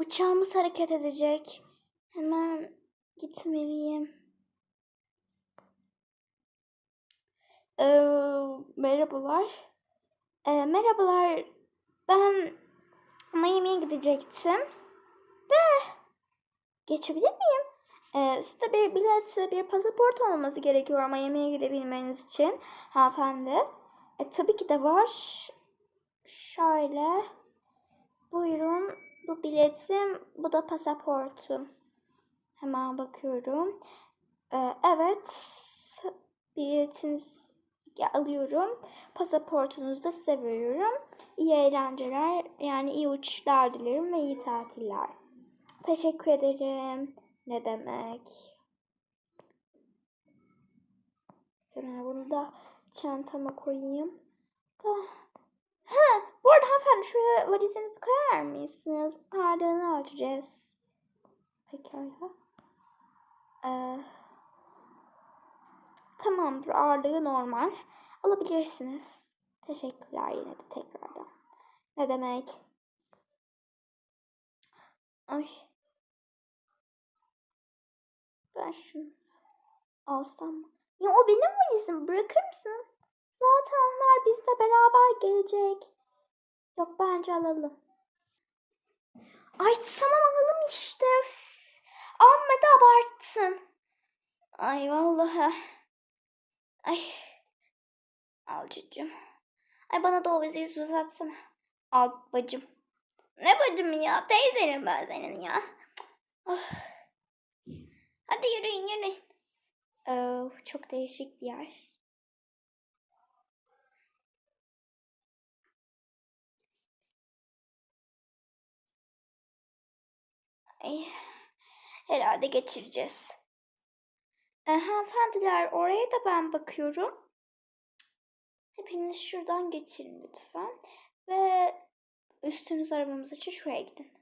Uçağımız hareket edecek. Hemen gitmeliyim. Ee, merhabalar. Ee, merhabalar. Ben Miami'ye gidecektim. De geçebilir miyim? Ee, sizde bir bilet ve bir pasaport olması gerekiyor Miami'ye gidebilmeniz için hanımefendi. E, tabii ki de var. Şöyle. Buyurun. Bu biletim, bu da pasaportum. Hemen bakıyorum. Ee, evet. Biletinizi alıyorum. Pasaportunuzu da size veriyorum. İyi eğlenceler, yani iyi uçuşlar dilerim ve iyi tatiller. Teşekkür ederim. Ne demek? Hemen bunu da çantama koyayım. Da. Ha, bu arada hanımefendi şuraya valizinizi koyar mısınız? Ağırlığını ölçeceğiz. Pekala. Ee, tamamdır ağırlığı normal. Alabilirsiniz. Teşekkürler yine de tekrardan. Ne demek? Ay. Ben şunu alsam? Ya o benim valizim. Bırakır mısın? Zaten onlar bizle beraber gelecek. Yok bence alalım. Ay tamam alalım işte. Amma da abarttın. Ay vallahi. Ay. Al çocuğum. Ay bana da o vizeyi uzatsana. Al bacım. Ne bacım ya? Teyzenim ben senin ya. Ah. Hadi yürüyün yürüyün. Oh, çok değişik bir yer. Ay, herhalde geçireceğiz. E, hanımefendiler oraya da ben bakıyorum. Hepiniz şuradan geçin lütfen. Ve üstünüz aramamız için şuraya gidin.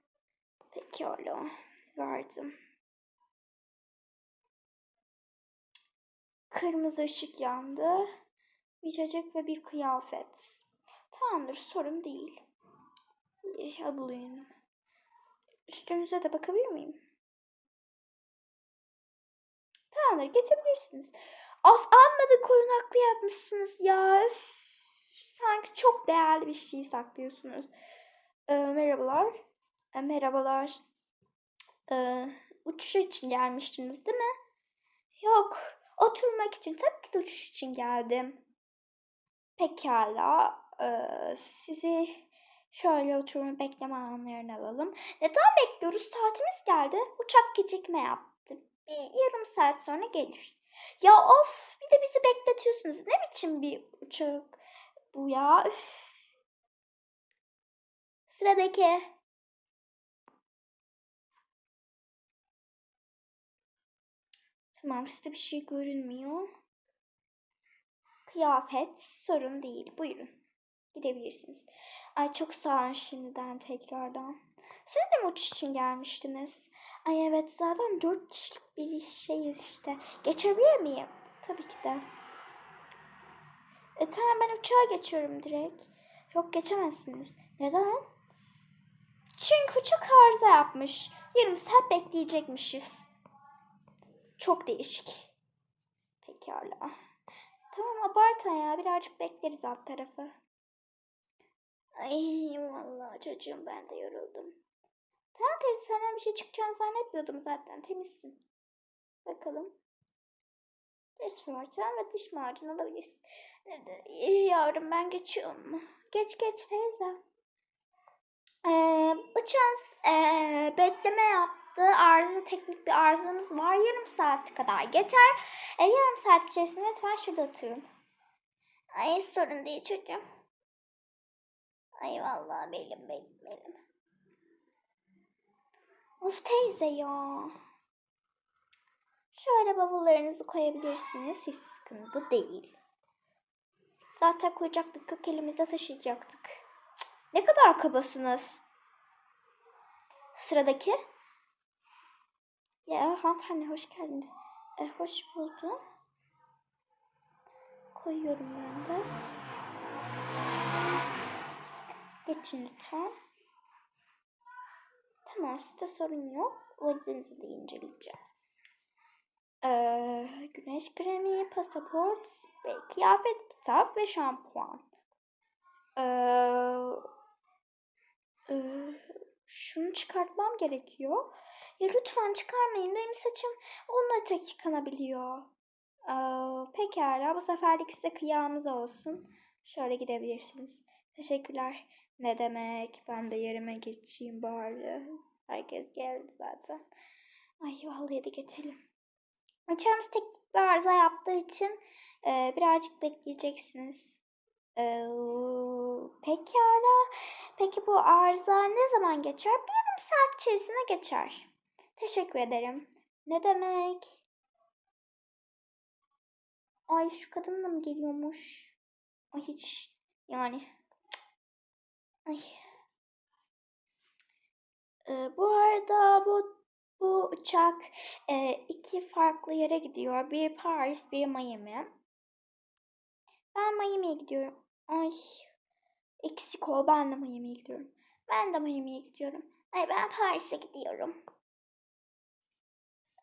Peki öyle. Verdim. Kırmızı ışık yandı. Bir çocuk ve bir kıyafet. Tamamdır sorun değil. Alayım. Üstünüze de bakabilir miyim? Tamamdır geçebilirsiniz. Of amma da korunaklı yapmışsınız ya. Üf. Sanki çok değerli bir şey saklıyorsunuz. Ee, merhabalar. Ee, merhabalar. Ee, uçuş için gelmiştiniz değil mi? Yok. Oturmak için tabii ki de uçuş için geldim. Pekala. Ee, sizi şöyle oturma bekleme alanlarına alalım. Neden bekliyoruz? Saatimiz geldi. Uçak gecikme yaptı. Bir yarım saat sonra gelir. Ya of bir de bizi bekletiyorsunuz. Ne biçim bir uçak bu ya? Üf. Sıradaki. Tamam sizde bir şey görünmüyor. Kıyafet sorun değil. Buyurun. Gidebilirsiniz. Ay çok sağ olun şimdiden tekrardan. Siz de mi uçuş için gelmiştiniz? Ay evet zaten dört kişilik bir şeyiz işte. Geçebilir miyim? Tabii ki de. E tamam ben uçağa geçiyorum direkt. Yok geçemezsiniz. Neden? Çünkü uçak arıza yapmış. Yarım saat bekleyecekmişiz. Çok değişik. Pekala. Tamam abartma ya. Birazcık bekleriz alt tarafı. Ay vallahi çocuğum ben de yoruldum. Tamam teyze senden bir şey çıkacağını zannetmiyordum zaten. Temizsin. Bakalım. Diş macunu ve diş macunu alabilirsin. Yavrum ben geçiyorum. Geç geç teyze. Ee, uçağın ee, bekleme yaptı. Arıza teknik bir arızamız var. Yarım saat kadar geçer. E, yarım saat içerisinde lütfen şurada oturun. Ay sorun değil çocuğum. Ay vallahi belim belim belim. Of teyze ya. Şöyle bavullarınızı koyabilirsiniz. Hiç sıkıntı değil. Zaten koyacaktık yok elimizde taşıyacaktık. Ne kadar kabasınız. Sıradaki. Ya hanımefendi hoş geldiniz. E, hoş buldum. Koyuyorum ben de. Geçin lütfen. Tamam sizde sorun yok. Valizinizi de inceleyeceğim. Ee, güneş kremi, pasaport, kıyafet, kitap ve şampuan. Ee, e, şunu çıkartmam gerekiyor. Ya lütfen çıkarmayın. Benim saçım 10 tek yıkanabiliyor. Ee, pekala. Bu seferlik size kıyağımız olsun. Şöyle gidebilirsiniz. Teşekkürler. Ne demek? Ben de yerime geçeyim bari. Herkes geldi zaten. Ay vallahi de geçelim. Uçağımız teknik bir arıza yaptığı için e, birazcık bekleyeceksiniz. E, pekala. Peki bu arıza ne zaman geçer? Bir yarım saat içerisinde geçer. Teşekkür ederim. Ne demek? Ay şu kadın da mı geliyormuş? Ay hiç yani. Ay. Ee, bu arada bu bu uçak e, iki farklı yere gidiyor. Bir Paris, bir Miami. Ben Miami'ye gidiyorum. Ay. Eksik ol. Ben de Miami'ye gidiyorum. Ben de Miami'ye gidiyorum. Ay ben Paris'e gidiyorum.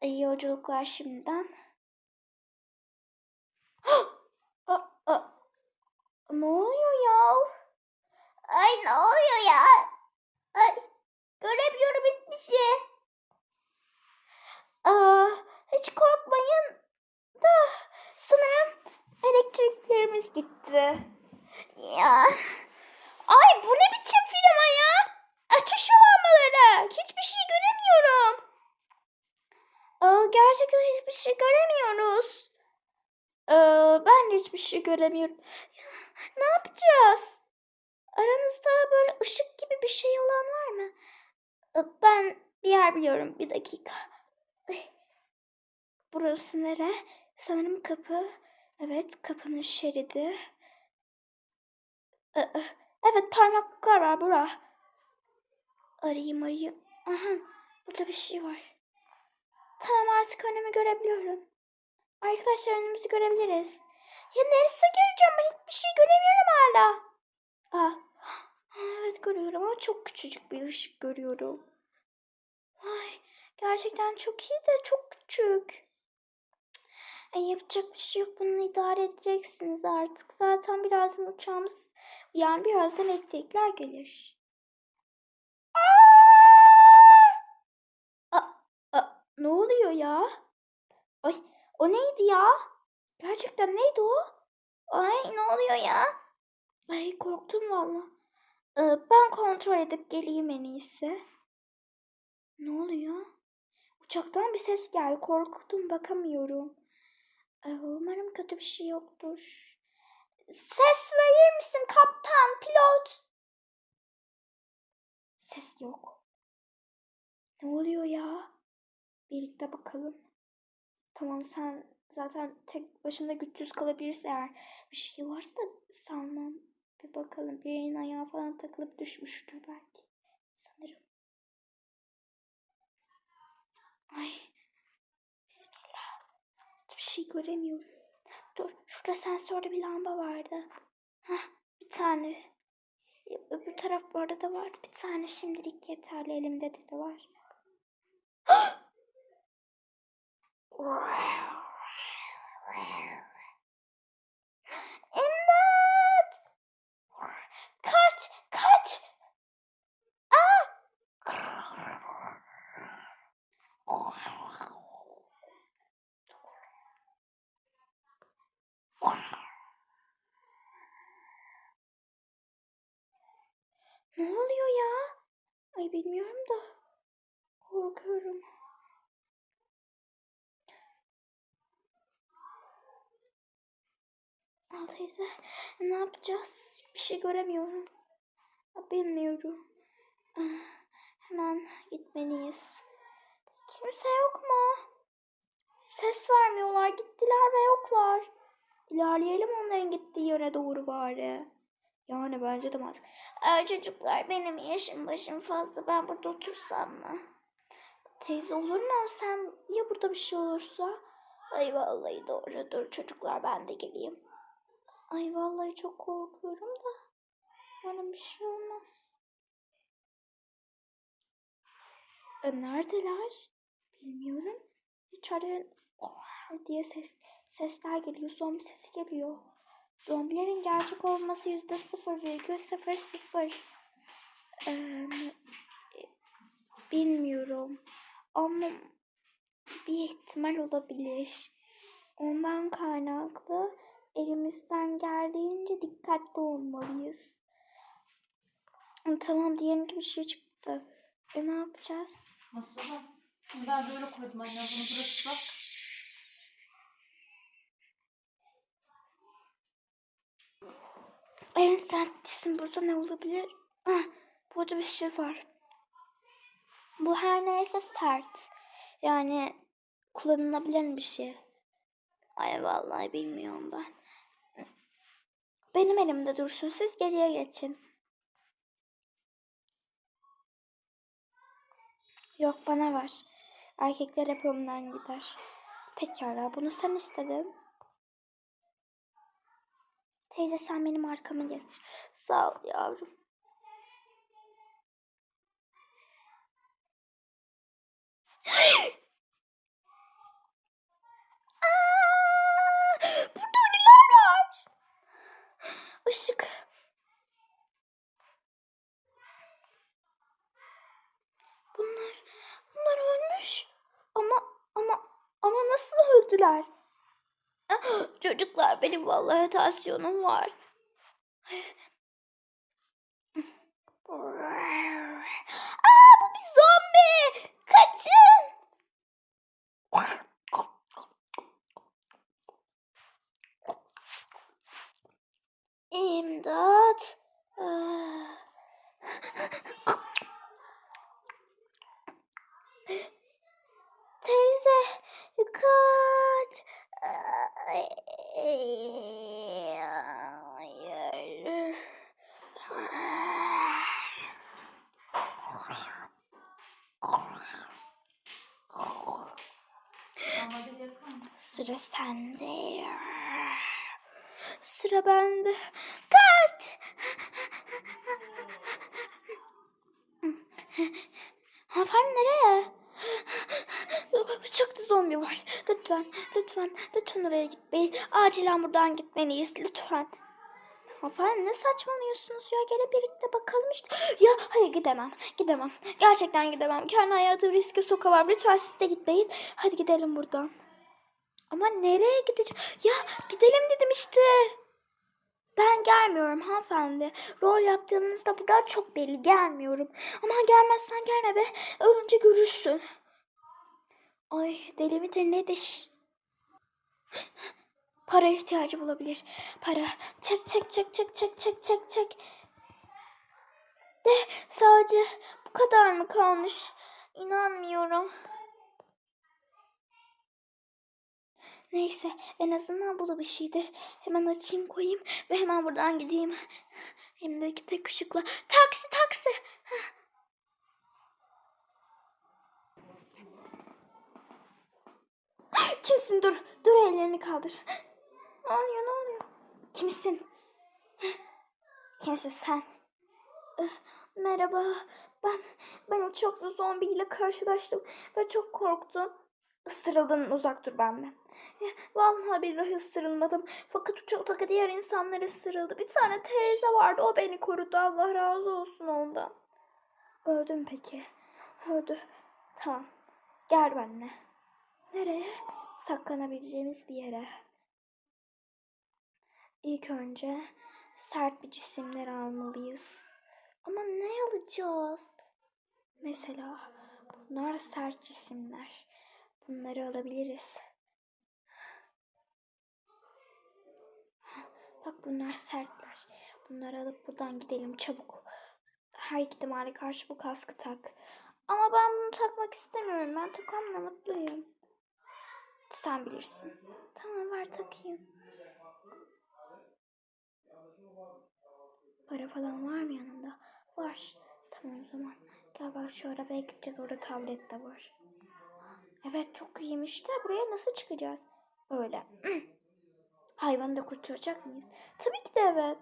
İyi yolculuklar şimdiden. Ne oluyor ya? Ay ne oluyor ya? Ay göremiyorum hiçbir şey. Aa, hiç korkmayın da sanırım elektriklerimiz gitti. Ya. Ay bu ne biçim firma ya? Açın şu lambaları. Hiçbir şey göremiyorum. Aa, gerçekten hiçbir şey göremiyoruz. Ee, ben de hiçbir şey göremiyorum. Ne yapacağız? Aranızda böyle ışık gibi bir şey olan var mı? Ee, Ben bir yer biliyorum. Bir dakika. Burası nere? Sanırım kapı. Evet kapının şeridi. Ee, e, Evet parmaklıklar var bura. Arayayım arayayım. Aha burada bir şey var. Tamam artık önümü görebiliyorum. Arkadaşlar önümüzü görebiliriz. Ya neresi göreceğim ben hiçbir şey göremiyorum hala. Aa, evet görüyorum ama çok küçücük bir ışık görüyorum. Ay gerçekten çok iyi de çok küçük. Ay, yapacak bir şey yok bunu idare edeceksiniz artık. Zaten birazdan uçağımız yani birazdan elektrikler gelir. Aa, aa, ne oluyor ya? Ay o neydi ya? Gerçekten neydi o? Ay ne oluyor ya? Ay korktum valla. Ee, ben kontrol edip geleyim en iyisi. Ne oluyor? Uçaktan bir ses geldi. Korktum bakamıyorum. Ee, umarım kötü bir şey yoktur. Ses verir misin kaptan, pilot? Ses yok. Ne oluyor ya? Birlikte bakalım. Tamam sen zaten tek başına güçsüz kalabilirsin eğer bir şey varsa sanmam. Bir bakalım birinin ayağı falan takılıp düşmüştür belki. Sanırım. Ay. Bismillah. Hiçbir şey göremiyorum. Dur şurada sensörlü bir lamba vardı. Hah bir tane. Öbür taraf bu arada vardı. Bir tane şimdilik yeterli elimde de, de var. Ne oluyor ya? Ay bilmiyorum da. Korkuyorum. Al teyze ne yapacağız? Bir şey göremiyorum. Bilmiyorum. Ah, Hemen gitmeliyiz. Kimse yok mu? Ses vermiyorlar. Gittiler ve yoklar. İlerleyelim onların gittiği yöne doğru bari. Yani bence de mantıklı. Ay çocuklar benim yaşım başım fazla. Ben burada otursam mı? Teyze olur mu? Sen ya burada bir şey olursa? Ay vallahi doğru. Dur çocuklar ben de geleyim. Ay vallahi çok korkuyorum da. Bana bir şey olmaz. E, neredeler? Bilmiyorum. İçeriden diye ses sesler geliyor. Zombi sesi geliyor. Zombilerin gerçek olması yüzde sıfır virgül sıfır sıfır. Ee, bilmiyorum. Ama bir ihtimal olabilir. Ondan kaynaklı elimizden geldiğince dikkatli olmalıyız. Tamam diyelim ki bir şey çıktı. E ne yapacağız? Masada. Ben böyle koydum anne bunu burası bak. En sertlisin burada ne olabilir? Ah, burada bir şey var. Bu her neyse sert. Yani kullanılabilen bir şey. Ay vallahi bilmiyorum ben. Benim elimde dursun. Siz geriye geçin. Yok bana ver. Erkekler hep önden gider. Pekala bunu sen istedin. Teyze sen benim arkama geç. Sağ ol yavrum. Aa, burada ölüler var. Işık. Bunlar, bunlar ölmüş. Ama, ama, ama nasıl öldüler? Ah, Çocuklar benim vallahi tansiyonum var. Aa, bu bir zombi. Kaçın. İmdat. Teyze kaç. Hayır. Sıra sende. Sıra bende. Kaç. Hanımefendi nereye? Uçakta zombi var. Lütfen, lütfen, lütfen oraya gitmeyin. Acilen buradan gitmeliyiz. Lütfen. Hanımefendi ne saçmalıyorsunuz ya? Gelin birlikte bakalım işte. Ya hayır gidemem. Gidemem. Gerçekten gidemem. Kendi hayatımı riske sokamam. Lütfen siz de gitmeyin. Hadi gidelim buradan. Ama nereye gideceğim? Ya gidelim dedim işte. Ben gelmiyorum hanımefendi. Rol yaptığınızda burada çok belli gelmiyorum. Ama gelmezsen gelme be. Ölünce görürsün. Ay deli midir nedir? Para ihtiyacı bulabilir. Para. Çek çek çek çek çek çek çek çek. De sadece bu kadar mı kalmış? İnanmıyorum. Neyse en azından bu da bir şeydir. Hemen açayım koyayım ve hemen buradan gideyim. Hem de iki tek ışıkla. Taksi taksi. Kimsin dur. Dur ellerini kaldır. Ne oluyor ne oluyor? Kimsin? Kimsin sen? Eh, Merhaba. Ben ben uçaklı zombiyle karşılaştım ve çok korktum. Isırıldın uzak dur benden. Vallahi billahi ısırılmadım. Fakat uçaktaki diğer insanlar ısırıldı. Bir tane teyze vardı o beni korudu. Allah razı olsun ondan. Öldü mü peki? Öldü. Tamam. Gel benimle. Nereye? Saklanabileceğimiz bir yere. İlk önce sert bir cisimler almalıyız. Ama ne alacağız? Mesela bunlar sert cisimler. Bunları alabiliriz. Bak bunlar sertler. Bunları alıp buradan gidelim çabuk. Her ihtimale karşı bu kaskı tak. Ama ben bunu takmak istemiyorum. Ben tokamla mutluyum. Sen bilirsin. Tamam ver takayım. Para falan var mı yanında? Var. Tamam o zaman. Gel bak şu arabaya gideceğiz. Orada tablet de var. Evet çok iyiymiş de buraya nasıl çıkacağız? Öyle. Hayvanı da kurtaracak mıyız? Tabii ki de evet.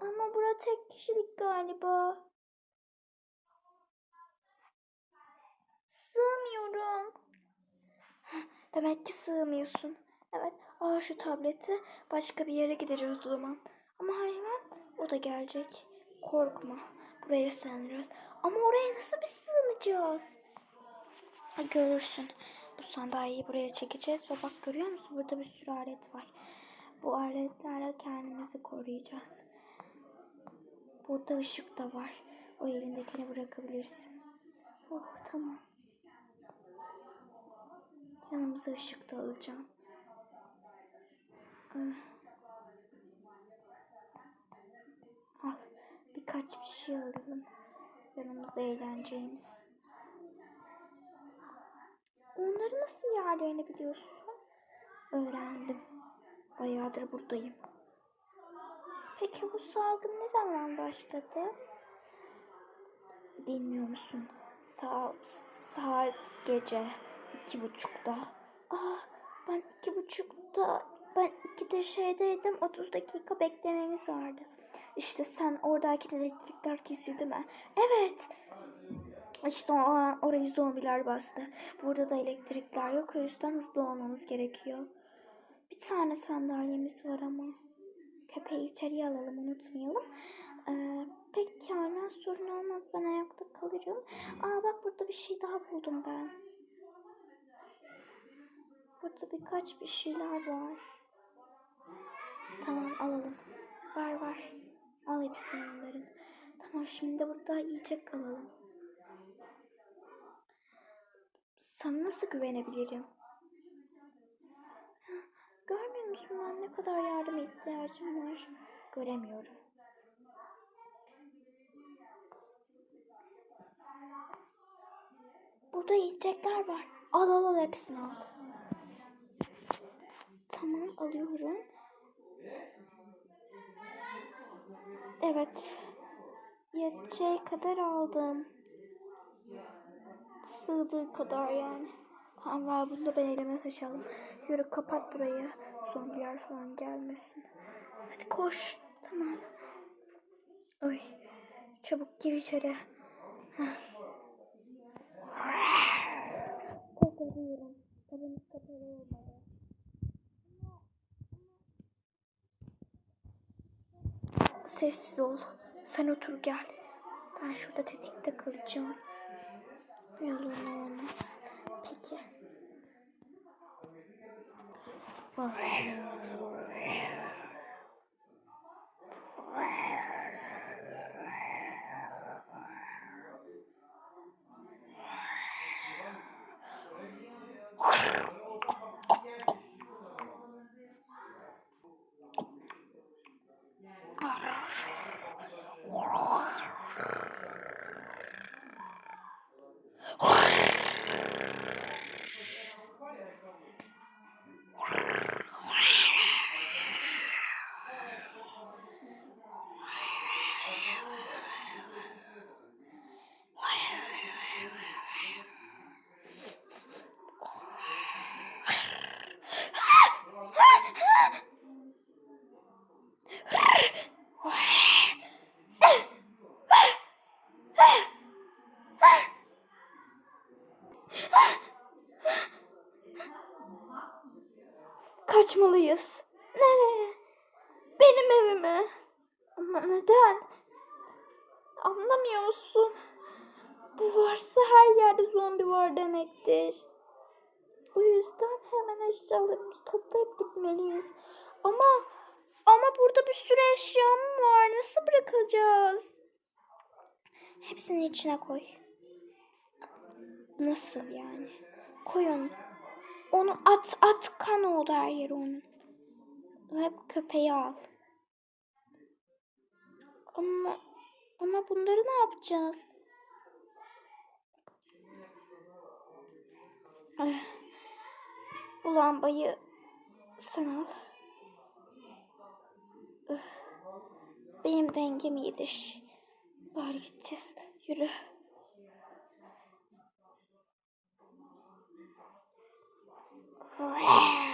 Ama bura tek kişilik galiba. Sığmıyorum. Demek ki sığmıyorsun. Evet Aa şu tableti başka bir yere gideceğiz o zaman. Ama hayvan o da gelecek. Korkma. Buraya sığınırız. Ama oraya nasıl bir sığınacağız? Ha, görürsün. Bu sandalyeyi buraya çekeceğiz ve bak görüyor musun? Burada bir sürü alet var. Bu aletlerle kendimizi koruyacağız. Burada ışık da var. O elindekini bırakabilirsin. Oh tamam. Yanımıza ışık da alacağım. Ah. Al birkaç bir şey alalım. Yanımıza eğleneceğimiz. Onları nasıl biliyorsun? Öğrendim. Bayağıdır buradayım. Peki bu salgın ne zaman başladı? Bilmiyor musun? Sa saat gece iki buçukta. Aa, ben iki buçukta ben ikide şeydeydim 30 dakika beklememiz vardı. İşte sen oradaki elektrikler kesildi mi? Evet. İşte o an orayı zombiler bastı. Burada da elektrikler yok. O yüzden hızlı olmamız gerekiyor. Bir tane sandalyemiz var ama. Köpeği içeriye alalım unutmayalım. Ee, pekala sorun olmaz. Ben ayakta kalırım. Aa bak burada bir şey daha buldum ben. Burada birkaç bir şeyler var. Tamam alalım. Var var. Al hepsini onların. Tamam şimdi de burada yiyecek alalım. Sana nasıl güvenebilirim? Görmüyor musun ben ne kadar yardıma ihtiyacım var? Göremiyorum. Burada yiyecekler var. Al al al hepsini al. Tamam alıyorum. Evet. Yeteceği kadar aldım. Sığdığı kadar yani. Tamam bunu da ben elime taşıyalım. Yürü kapat burayı. Zombiler falan gelmesin. Hadi koş. Tamam. Oy. Çabuk gir içeri. Kapatıyorum. Kapımız kapalı olmadı. Sessiz ol. Sen otur gel. Ben şurada tetikte kalacağım. Yalan olmaz. Peki. Kaçmalıyız. Nereye? Benim evime. Ama neden? Anlamıyor musun? Bu varsa her yerde zombi var demektir. O yüzden hemen eşyalarımızı toplayıp gitmeliyiz. Ama ama burada bir sürü eşyam var. Nasıl bırakacağız? Hepsini içine koy. Nasıl yani? Koy onu. Onu at at kan oldu her yeri onun. Ve köpeği al. Ama ama bunları ne yapacağız? Ay, Bu lambayı sen al. Üf, Benim dengem iyidir. Bari gideceğiz. Yürü. Wow.